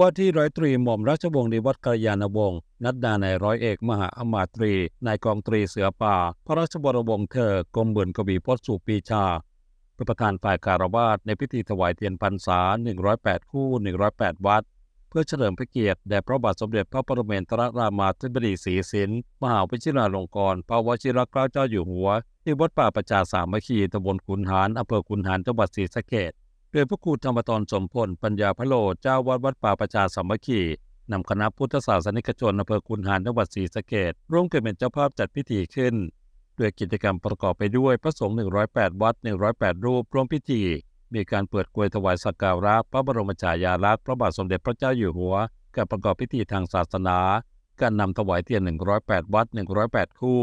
ว่าที่ร้อยตรีหม่อมราชวงศ์นิวัฒน์กัลยาณวงศ์นัดดาในร้อยเอกมหาอมาตรีนายกองตรีเสือป่า พระราชบรมวงศ์เธอกรมบุญกบีพจน์สุปีชาเป็นประธานฝ่ายการวาสในพิธีถวายเทียนพรรษา 108 คู่ 108 วัด เพื่อเฉลิมพระเกียรติแด่พระบาทสมเด็จพระปรเมนทรรามาธิบดีศรีสินมหาวิชิราลงกรณ์พระวชิรเกล้าเจ้าอยู่หัว ที่วัดป่าประชาสามัคคีตำบลขุนหารอำเภอขุนหารจังหวัดศรีสะเกษ โดยพระครูธรรมตรสมพลปัญญาพะโลเจ้าวัดวัดป่าประชาสามัคคีนำคณะพุทธศาสนิกชนอำเภอขุนหารจังหวัดศรีสะเกษร่วมกันเป็นเจ้าภาพจัดพิธีขึ้นด้วยกิจกรรมประกอบไปด้วยพระสงฆ์108 วัด 108 รูปร่วมพิธี มีการเปิดกลวยถวายสักการะพระบรมฉายาลักษณ์พระบาทสมเด็จพระเจ้าอยู่หัวการประกอบพิธีทางศาสนา การนำถวายเทียน 108 วัด 108 คู่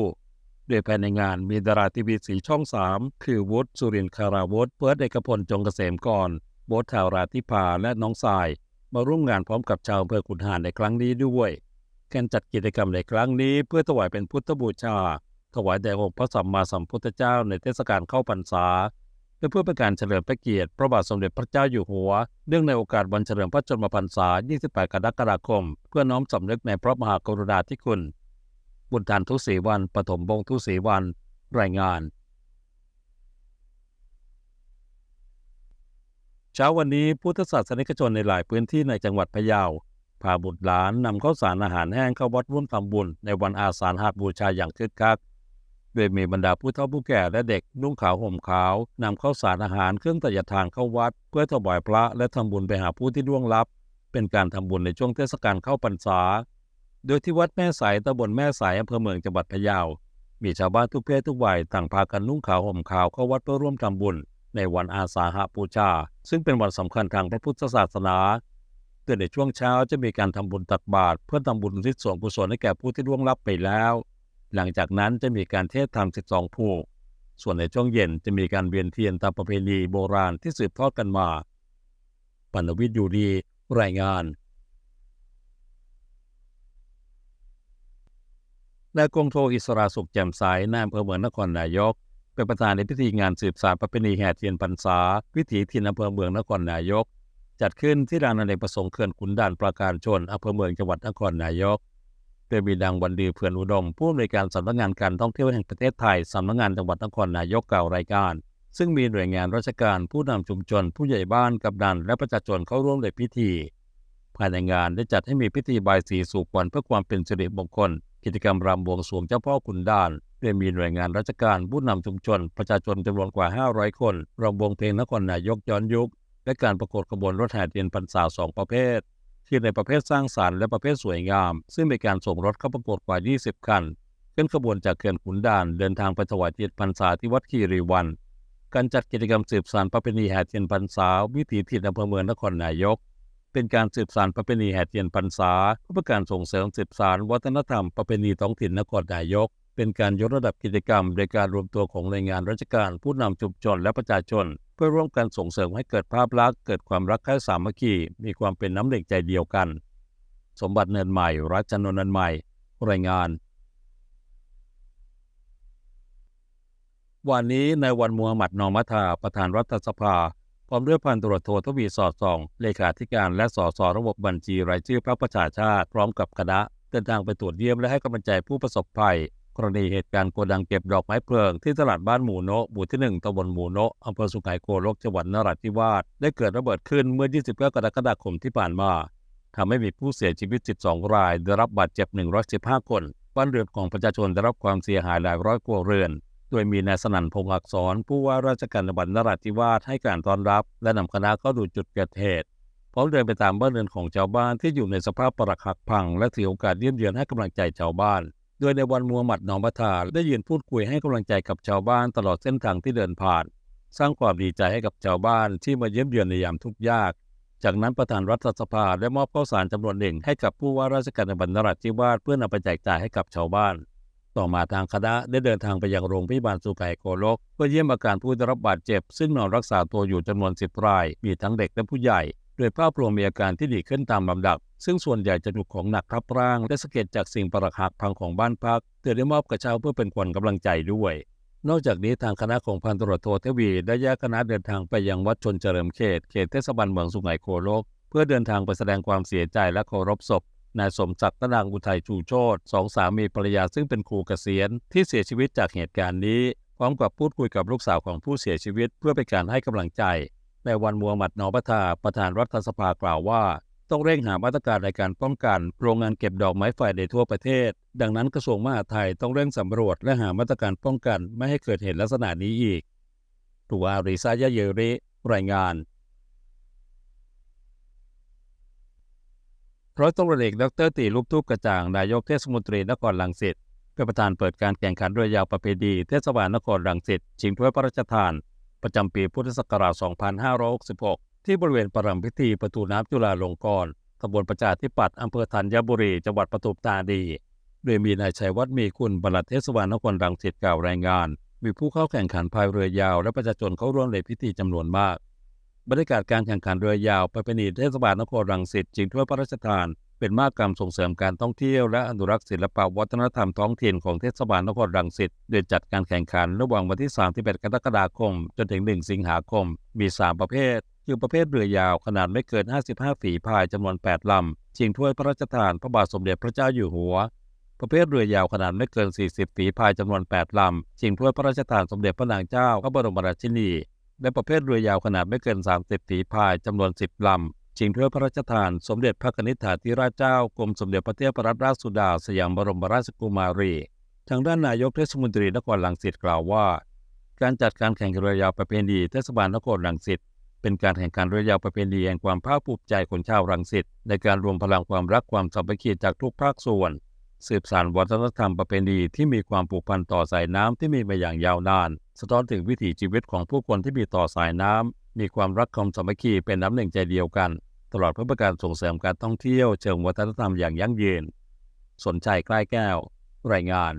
โดยภายในงานมีดาราทีวีสีช่อง 3 คือวุฒิสุรินคาราวุฒิเพิร์ดเอกพลจงเกษมก่อนโบททาวราธิพาและน้องสาย มาร่วมงานพร้อมกับชาวอำเภอขุนหารในครั้งนี้ด้วย การจัดกิจกรรมในครั้งนี้เพื่อถวายเป็นพุทธบูชา ถวายแด่องค์พระสัมมาสัมพุทธเจ้าในเทศกาลเข้าพรรษาและเพื่อเป็นการเฉลิมพระเกียรติพระบาทสมเด็จพระเจ้าอยู่หัว เนื่องในโอกาสวันเฉลิมพระชนมพรรษา 28 กรกฎาคม เพื่อน้อมสำนึกในพระมหากรุณาธิคุณ บุญทานทุกสีวันปฐมบงทุกสีวันรายงาน เช้าวันนี้พุทธศาสนิกชนในหลายพื้นที่ในจังหวัดพะเยาพาบุตรหลานนำข้าวสารอาหารแห้งเข้าวัดร่วมทำบุญในวันอาสาฬหบูชาอย่างคึกคักโดยมีบรรดาผู้เฒ่าผู้แก่และเด็กนุ่งขาวห่มขาวนำข้าวสารอาหารเครื่องตัยทานเข้าวัด เพื่อถวายพระและทำบุญไปหาผู้ที่ล่วงลับ เป็นการทำบุญในช่วงเทศกาลเข้าพรรษา โดยที่วัดแม่สายตำบลแม่สายอำเภอเมืองจังหวัดพะเยา มีชาวบ้านทุกเพศทุกวัยต่างพากันนุ่งขาวห่มขาวเข้าวัดเพื่อร่วมทำบุญ ในวันอาสาฬหบูชา ซึ่งเป็นวันสำคัญทางพระพุทธศาสนาโดยในช่วงเช้าจะมีการทำบุญตักบาตรเพื่อทำบุญทิศส่วนกุศลให้แก่ผู้ที่ล่วงลับไปแล้ว หลังจากนั้นจะมีการเทศธรรม 12 ผูก ส่วนในช่วงเย็นจะมีการเวียนเทียนตามประเพณีโบราณที่สืบทอดกันมาปัณวิทย์อยู่ดีรายงาน นายกงโทอิสราสุขแจ่มใสนายอำเภอเมืองนครนายก เป็นประธานในพิธีงานสืบสานประเพณีแห่เทียนพรรษา วิถีถิ่นอำเภอเมืองนครนายก จัดขึ้นที่ลานอเนกประสงค์เขื่อนขุนด่านปราการชนอำเภอเมืองจังหวัดนครนายก โดยมีดังวันดีเพื่อนอุดม ผู้อำนวยการสำนักงานการท่องเที่ยวแห่งประเทศไทยสำนักงานจังหวัดนครนายกกล่าวรายการ ซึ่งมีหน่วยงานราชการผู้นำชุมชน ผู้ใหญ่บ้านกำนันและประชาชนเข้าร่วมในพิธี ภายในงานได้จัดให้มีพิธีบายสีสู่ขวัญเพื่อความเป็นสิริมงคล กิจกรรมรำบวงสรวงเจ้าพ่อขุนด่านโดยมีหน่วยงานราชการผู้นำชุมชน ประชาชนจำนวนกว่า 500 คนรำวงเพลงนครนายกย้อนยุค และการประกวดขบวนรถแห่เทียนพรรษาสองประเภทที่ในประเภทสร้างสรรค์และประเภทสวยงาม ซึ่งมีการส่งรถเข้าประกวดกว่า 20 คันขึ้นขบวนจากเขื่อนขุนด่านเดินทางไปถวายเทียนพรรษาที่วัดคีรีวัน การจัดกิจกรรมสืบสานประเพณีแห่เทียนพรรษาวิถีถิ่นอำเภอเมืองนครนายก เป็นการสืบสานประเพณีแห่เทียนพรรษาเพื่อการส่งเสริมสืบสานวัฒนธรรมประเพณีท้องถิ่นนครนายก เป็นการยกระดับกิจกรรมโดยการรวมตัวของหน่วยงานราชการผู้นำชุมชนและประชาชน เพื่อร่วมกันส่งเสริมให้เกิดภาพลักษณ์เกิดความรักใคร่สามัคคีมีความเป็นน้ำหนึ่งใจเดียวกัน สมบัติเนินใหม่ รัชนนท์ใหม่ รายงานวันนี้ในวันมูฮัมหมัดนอมัทาประธานรัฐสภา พร้อมด้วยพันตรวจโททวีสอดส่อง เลขาธิการและสสระบบบัญชีรายชื่อพรรคประชาชาติ พร้อมกับคณะเดินทางไปตรวจเยี่ยมและให้กำลังใจผู้ประสบภัย กรณีเหตุการณ์โกดังเก็บดอกไม้เพลิงที่ตลาดบ้านหมูโนะหมู่ที่ 1ตำบลหมูโนะอำเภอสุไหงโกลกจังหวัดนราธิวาสได้เกิดระเบิดขึ้นเมื่อ 29 กรกฎาคมที่ผ่านมาทำให้มีผู้เสียชีวิต 12 ราย ได้รับบาดเจ็บ 115 คน บ้านเรือนของประชาชนได้รับความเสียหายหลายร้อยครัวเรือน โดยมีนายสนั่นพงศ์อักษรผู้ว่าราชการจังหวัดนราธิวาสให้การต้อนรับ และนำคณะเข้าดูจุดเกิดเหตุพร้อมเดินไปตามบ้านเรือนของชาวบ้านที่อยู่ในสภาพปรักหักพัง และถือโอกาสเยี่ยมเยือนให้กำลังใจชาวบ้าน โดยในวันมูฮัมหมัดนอมัทาได้ยืนพูดคุยให้กำลังใจกับชาวบ้านตลอดเส้นทางที่เดินผ่าน สร้างความดีใจให้กับชาวบ้านที่มาเยี่ยมเยือนในยามทุกข์ยาก จากนั้นประธานรัฐสภาได้มอบข้าวสารจำนวนหนึ่งให้กับผู้ว่าราชการจังหวัดนราธิวาสเพื่อนำไปแจกจ่ายให้กับชาวบ้าน ต่อมาทางคณะได้เดินทางไปยังโรงพยาบาลสุไหงโกลก เพื่อเยี่ยมอาการผู้ได้รับบาดเจ็บ ซึ่งนอนรักษาตัวอยู่จำนวนสิบราย มีทั้งเด็กและผู้ใหญ่ โดยภาพรวมมีอาการที่ดีขึ้นตามลำดับ ซึ่งส่วนใหญ่จะถูกของหนักทับร่าง และสะเก็ดจากสิ่งประหักพังของบ้านพักเธอได้มอบกระเช้าเพื่อเป็นขวัญกำลังใจด้วย นอกจากนี้ทางคณะของพันตรวจโทเทวี ได้แยกคณะเดินทางไปยังวัดชนเฉลิมเขตเขตเทศบาลเมืองสุไหงโกลก เพื่อเดินทางไปแสดงความเสียใจและเคารพศพ นายสมศักดิ์ตนางอุทัยชูโชตสองสามีภรรยาซึ่งเป็นครูเกษียณที่เสียชีวิตจากเหตุการณ์นี้ พร้อมกับพูดคุยกับลูกสาวของผู้เสียชีวิต เพื่อเป็นการให้กำลังใจในวันมัวหมัดนอปทาประธานรัฐสภากล่าวว่า ต้องเร่งหามาตรการในการป้องกันโรงงานเก็บดอกไม้ไฟในทั่วประเทศ ดังนั้นกระทรวงมหาดไทยต้องเร่งสำรวจและหามาตรการป้องกันไม่ให้เกิดเหตุลักษณะนี้อีกตัวอาริซายะเยริรายงาน ร้อยตำรวจเอกดรตีรูปทูปกระจ่าง นายกเทศมนตรีนครลังสิตเป็นประธานเปิดการแข่งขันเรือยาวประเพณีเทศบาลนครรังสิตชิงถ้วยพระราชทาน ประจำปีพุทธศักราช 2566 ที่บริเวณประรำพิธีประตูน้ำจุฬาลงกรณ์ตำบลประชาธิปัตย์อำเภอธัญบุรี จังหวัดปทุมธานี โดยมีนายชัยวัฒน์มีคุณบลัดเทศบาลนครรังสิตกล่าวรายงาน มีผู้เข้าแข่งขันพายเรือยาว และประชาชนเข้าร่วมในพิธีจำนวนมาก บรรยากาศการแข่งขันเรือยาวประเพณีเทศบาลนครรังสิตชิงถ้วยพระราชทาน เป็นมากรรมส่งเสริมการท่องเที่ยวและอนุรักษ์ศิลปวัฒนธรรมท้องถิ่นของเทศบาลนครรังสิตโดยจัดการแข่งขันระหว่างวันที่31กรกฎาคม จนถึง 1 สิงหาคม มี 3 ประเภท คือประเภทเรือยาวขนาดไม่เกิน 55 ฝีพายจำนวน 8 ลำชิงถ้วยพระราชทานพระบาทสมเด็จพระเจ้าอยู่หัวประเภทเรือยาวขนาดไม่เกิน 40 ฝีพายจำนวน 8 ลำ ชิงถ้วยพระราชทานสมเด็จพระนางเจ้าพระบรมราชินี และประเภทเรือยาวขนาดไม่เกิน 30ฝีพายจำนวน 10 ลำชิงถ้วยพระราชทาน สมเด็จพระนิษฐาธิราชเจ้ากรมสมเด็จพระเทพรัตนราชสุดา สยามบรมราชกุมารี ทางด้านนายกเทศมนตรีนครลังสิตกล่าวว่า การจัดการแข่งเรือยาวประเพณีเทศบาลนครลังสิตเป็นการแข่งขันเรือยาวประเพณีแห่งความภาคภูมิใจของชาวรังสิตในการรวมพลังความรักความสามัคคีจากทุกภาคส่วน สืบสานวัฒนธรรมประเพณีที่มีความผูกพันต่อสายน้ำที่มีมาอย่างยาวนาน สะท้อนถึงวิถีชีวิตของผู้คนที่มีต่อสายน้ำมีความรักความสามัคคีเป็นน้ำหนึ่งใจเดียวกัน ตลอดเพื่อประการส่งเสริมการท่องเที่ยวเชิงวัฒนธรรมอย่างยั่งยืน สนใจใกล้แก้ว รายงาน